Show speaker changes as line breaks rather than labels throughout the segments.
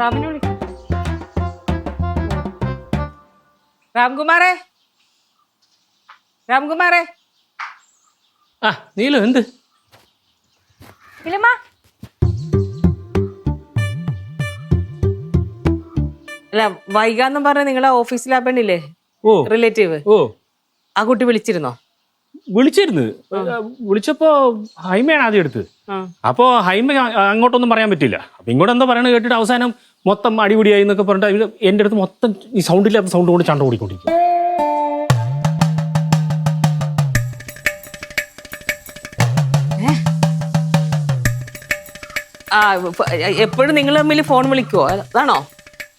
റാമിനെ വിളിക്കാം. രാംകുമാറേ? രാംകുമാറേ?
ആ നീലു എന്ത്?
ഇല്ലമ്മ
അല്ല വൈകാന്നും പറഞ്ഞ നിങ്ങളെ ഓഫീസിലാ പെണ്ണില്ലേ
ഓ.
റിലേറ്റീവ്?
ഓ.
ആ കുട്ടി വിളിച്ചിരുന്നോ?
വിളിച്ചിരുന്നു വിളിച്ചപ്പോ ഹൈമയാണ് ആദ്യം എടുത്തത്. അപ്പോ ഹൈമ അങ്ങോട്ടൊന്നും പറയാൻ പറ്റില്ല അപ്പൊ ഇങ്ങോട്ട് എന്താ പറയണത് കേട്ടിട്ട് അവസാനം മൊത്തം അടിപൊളിയായി എന്നൊക്കെ പറഞ്ഞിട്ട് എന്റെ അടുത്ത് മൊത്തം ഈ സൗണ്ട് ഇല്ലാത്ത സൗണ്ട് കൊണ്ട് ചണ്ട ഓടിക്കൊണ്ടിരിക്കും.
എപ്പോഴും നിങ്ങൾ തമ്മിൽ ഫോൺ വിളിക്കുവോ? അതാണോ?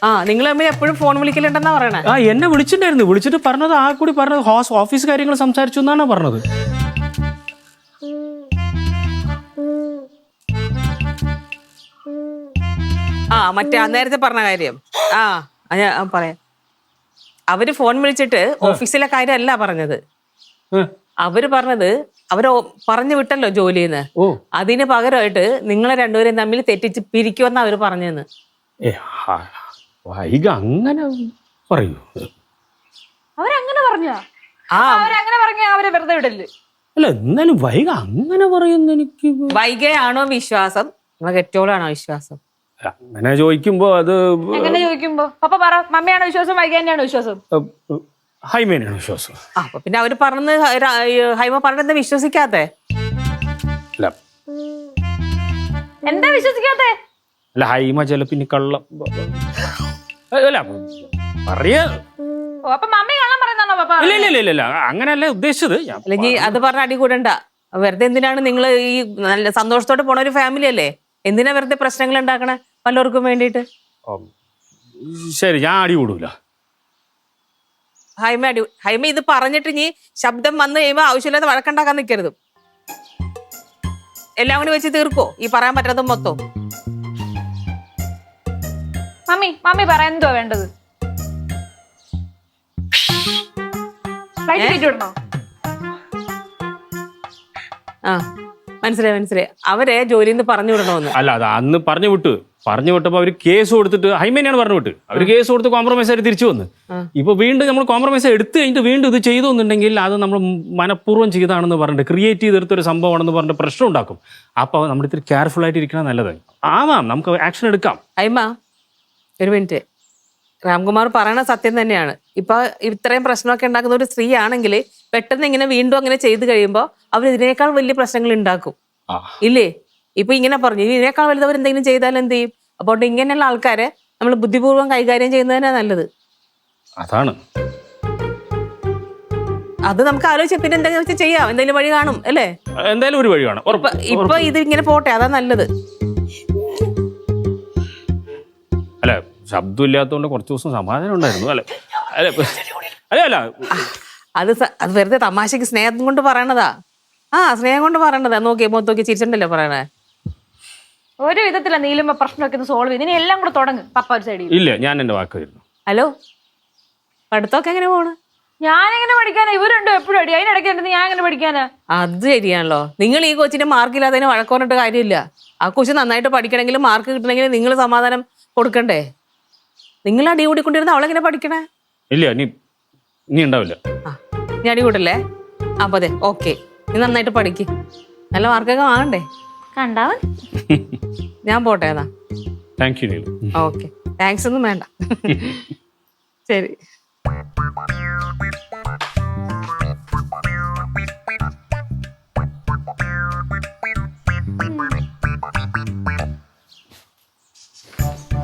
ആ നിങ്ങൾ തമ്മിൽ എപ്പോഴും ഫോൺ വിളിക്കലുണ്ടെന്നാ പറയണേ.
ആ എന്നെ വിളിച്ചിട്ടുണ്ടായിരുന്നു. വിളിച്ചിട്ട് പറഞ്ഞത് ആ കൂടി പറഞ്ഞത് ഹോസ് ഓഫീസ് കാര്യങ്ങൾ സംസാരിച്ചു എന്നാണ് പറഞ്ഞത്.
ആ മറ്റേ ആ നേരത്തെ പറഞ്ഞ കാര്യം. ആ ഞാൻ പറയാം. അവർ ഫോൺ വിളിച്ചിട്ട് ഓഫീസിലെ കാര്യമല്ല പറഞ്ഞത്. അവർ പറഞ്ഞത് അവർ പറഞ്ഞു വിട്ടല്ലോ ജോലിന്ന്. അതിന് പകരമായിട്ട് നിങ്ങളെ രണ്ടുപേരും തമ്മിൽ തെറ്റിച്ച് പിരിക്കുമെന്ന്
അവർ പറഞ്ഞെന്ന്. വൈക അങ്ങനെ പറയൂ.
അവരങ്ങനെ പറഞ്ഞ?
ആ.
അവരങ്ങനെ പറഞ്ഞ അവരെ വെറുതെ വിടല്ലേ
അല്ല എന്നാലും വൈക അങ്ങനെ പറയുന്ന എനിക്ക്
വൈകയാണോ വിശ്വാസം? കെറ്റോളാണോ വിശ്വാസം?
അങ്ങനെ ചോദിക്കുമ്പോ അത്
എങ്ങനെ ചോദിക്കുമ്പോ? പപ്പ പറ മമ്മിയാണോ വിശ്വാസം? വൈകാന്റെയാണോ വിശ്വാസം?
ഹൈമേനാണ് വിശ്വാസം.
ആ, അപ്പൊ പിന്നെ അവർ ഈ ഹൈമ പറഞ്ഞത് വിശ്വസിക്കാത്തെ?
അല്ല.
എന്താ വിശ്വസിക്കാത്തെ?
അല്ല ഹൈമ ചില പിന്നെ കള്ളം. അല്ല പറയാ.
ഓ അപ്പൊ മമ്മി കള്ളം പറയുന്നാണോ പപ്പ?
ഇല്ല ഇല്ല ഇല്ല, ഇല്ല ഇല്ല. അങ്ങനെയല്ല ഉദ്ദേശിച്ചത്. ഞാൻ
അല്ലെങ്കിൽ അത് പറഞ്ഞ അടി കൂടണ്ട. വെറുതെ എന്തിനാണ് നിങ്ങൾ ഈ നല്ല സന്തോഷത്തോടെ പോണ ഒരു ഫാമിലി അല്ലേ? എന്തിനാ വെറുതെ പ്രശ്നങ്ങൾ ഉണ്ടാക്കണേ പലർക്കും വേണ്ടിയിട്ട്?
ഉം, ശരി ഞാൻ അടി കൂടൂല.
ഹൈമ അടി ഹൈമ ഇത് പറഞ്ഞിട്ട് ഇനി ശബ്ദം വന്നു കഴിയുമ്പോൾ ആവശ്യമില്ലാതെ വഴക്കുണ്ടാക്കാൻ നിൽക്കരുത് എല്ലാം കൂടി വെച്ച് തീർക്കോ? ഈ പറയാൻ പറ്റാത്ത മൊത്തം.
മമ്മി മമ്മി പറ എന്തുവാ വേണ്ടത്?
ആ മനസ്സിലായി മനസ്സിലായി. അവരെ ജോലിയിൽ നിന്ന് പറഞ്ഞു വിടണമെന്ന്
അല്ല അത് അന്ന് പറഞ്ഞു വിട്ടു. പറഞ്ഞു വിട്ടപ്പോ അവർ കേസ് കൊടുത്തിട്ട് ഹൈമേനെയാണ് പറഞ്ഞു വിട്ട്. അവർ കേസ് കൊടുത്ത് കോംപ്രമൈസ് ആയിട്ട് തിരിച്ചു വന്ന്. ഇപ്പൊ വീണ്ടും നമ്മൾ കോംപ്രമൈസ് എടുത്തു കഴിഞ്ഞിട്ട് വീണ്ടും ഇത് ചെയ്തു എന്നുണ്ടെങ്കിൽ അത് നമ്മൾ മനഃപൂർവം ചെയ്താണെന്ന് പറഞ്ഞിട്ട് ക്രിയേറ്റ് ചെയ്തെടുത്തൊരു സംഭവമാണെന്ന് പറഞ്ഞിട്ട് പ്രശ്നം ഉണ്ടാക്കും അപ്പോൾ നമ്മൾ ഇത്തിരി കെയർഫുൾ ആയിട്ട് ഇരിക്കണം നല്ലത്. ആവാം നമുക്ക് ആക്ഷൻ എടുക്കാം.
ഹൈമ ഒരു മിനിറ്റ്. രാംകുമാർ പറയണ സത്യം തന്നെയാണ്. ഇപ്പൊ ഇത്രയും പ്രശ്നമൊക്കെ ഉണ്ടാക്കുന്ന ഒരു സ്ത്രീ ആണെങ്കിൽ പെട്ടെന്ന് ഇങ്ങനെ വീണ്ടും അങ്ങനെ ചെയ്തു കഴിയുമ്പോൾ അവർ ഇതിനേക്കാൾ വലിയ പ്രശ്നങ്ങൾ ഉണ്ടാക്കും. ഇല്ലേ? ഇപ്പൊ ഇങ്ങനെ പറഞ്ഞു. ഇതിനേക്കാൾ വലുതവർ എന്തെങ്കിലും ചെയ്താൽ എന്ത് ചെയ്യും? അപ്പോൾ ഇങ്ങനെയുള്ള ആൾക്കാരെ നമ്മൾ ബുദ്ധിപൂർവം കൈകാര്യം ചെയ്യുന്നതന്നെ നല്ലത്.
അതാണ്.
അത് നമുക്ക് ആലോചിച്ച് പിന്നെ എന്തെങ്കിലും ചെയ്യാം. എന്തെങ്കിലും വഴി കാണും അല്ലേ?
എന്തായാലും ഒരു വഴി കാണും.
ഇപ്പൊ ഇപ്പൊ ഇത് ഇങ്ങനെ പോട്ടെ. അതാ നല്ലത്.
ശബ്ദം ഇല്ലാത്തതുകൊണ്ട് കുറച്ച് ദിവസം സമാധാനം ഉണ്ടായിരുന്നു. അല്ലെ അല്ലെ അല്ല അല്ല.
അത് സ- അത് വെറുതെ തമാശക്ക് സ്നേഹം കൊണ്ട് പറയണതാ. ആ സ്നേഹം കൊണ്ട് പറയണതാ. നോക്കി മുഖത്ത് നോക്കി ചിരിച്ചിട്ടല്ലേ പറയണേ?
ഒരു വിധത്തില നീലുമ്പ പ്രശ്നമൊക്കെ സോൾവ് ചെയ്ത്. ഇനി എല്ലാം കൂടെ തുടങ്ങും. പപ്പ ഒരു സൈഡിൽ
ഇല്ല ഞാൻ എന്റെ വാക്ക് വരുന്നു
ഹലോ? പഠിത്തമൊക്കെ എങ്ങനെ പോണ്?
ഞാൻ എങ്ങനെ പഠിക്കാനാ ഇവരുണ്ടോ എപ്പോഴും അടി. അതിനിടയ്ക്ക് ഉണ്ടെന്ന് ഞാൻ എങ്ങനെ പഠിക്കാനാ?
അത് ശരിയാണല്ലോ. നിങ്ങൾ ഈ കൊച്ചിന്റെ മാർക്ക് ഇല്ലാത്തതിന് വഴക്കോറിട്ട് കാര്യമില്ല. ആ കൊച്ചു നന്നായിട്ട് പഠിക്കണമെങ്കിലും മാർക്ക് കിട്ടണമെങ്കിലും നിങ്ങൾ സമാധാനം കൊടുക്കണ്ടേ? നിങ്ങൾ അടി കൂടിക്കൊണ്ടിരുന്ന അവളെങ്ങനെ പഠിക്കണേ?
ഇല്ല നീ നീ ഉണ്ടാവില്ല.
ആ നീ അടി കൂട്ടല്ലേ അപ്പൊ അതെ ഓക്കെ. നീ നന്നായിട്ട് പഠിക്ക്. നല്ല മാർക്കൊക്കെ വാങ്ങണ്ടേ?
കണ്ടാവൻ
ഞാൻ പോട്ടെ എന്നാ
thank you Neelu
okay. Thanks ഒന്നും വേണ്ട. ശരി.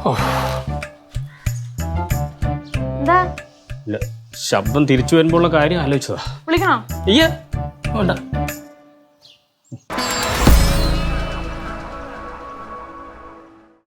എന്താ
ഇല്ല ശബ്ദം തിരിച്ചു വരുമ്പോഴുള്ള കാര്യം ആലോചിച്ചതാ.
വിളിക്കണോ?
അയ്യേ വേണ്ട.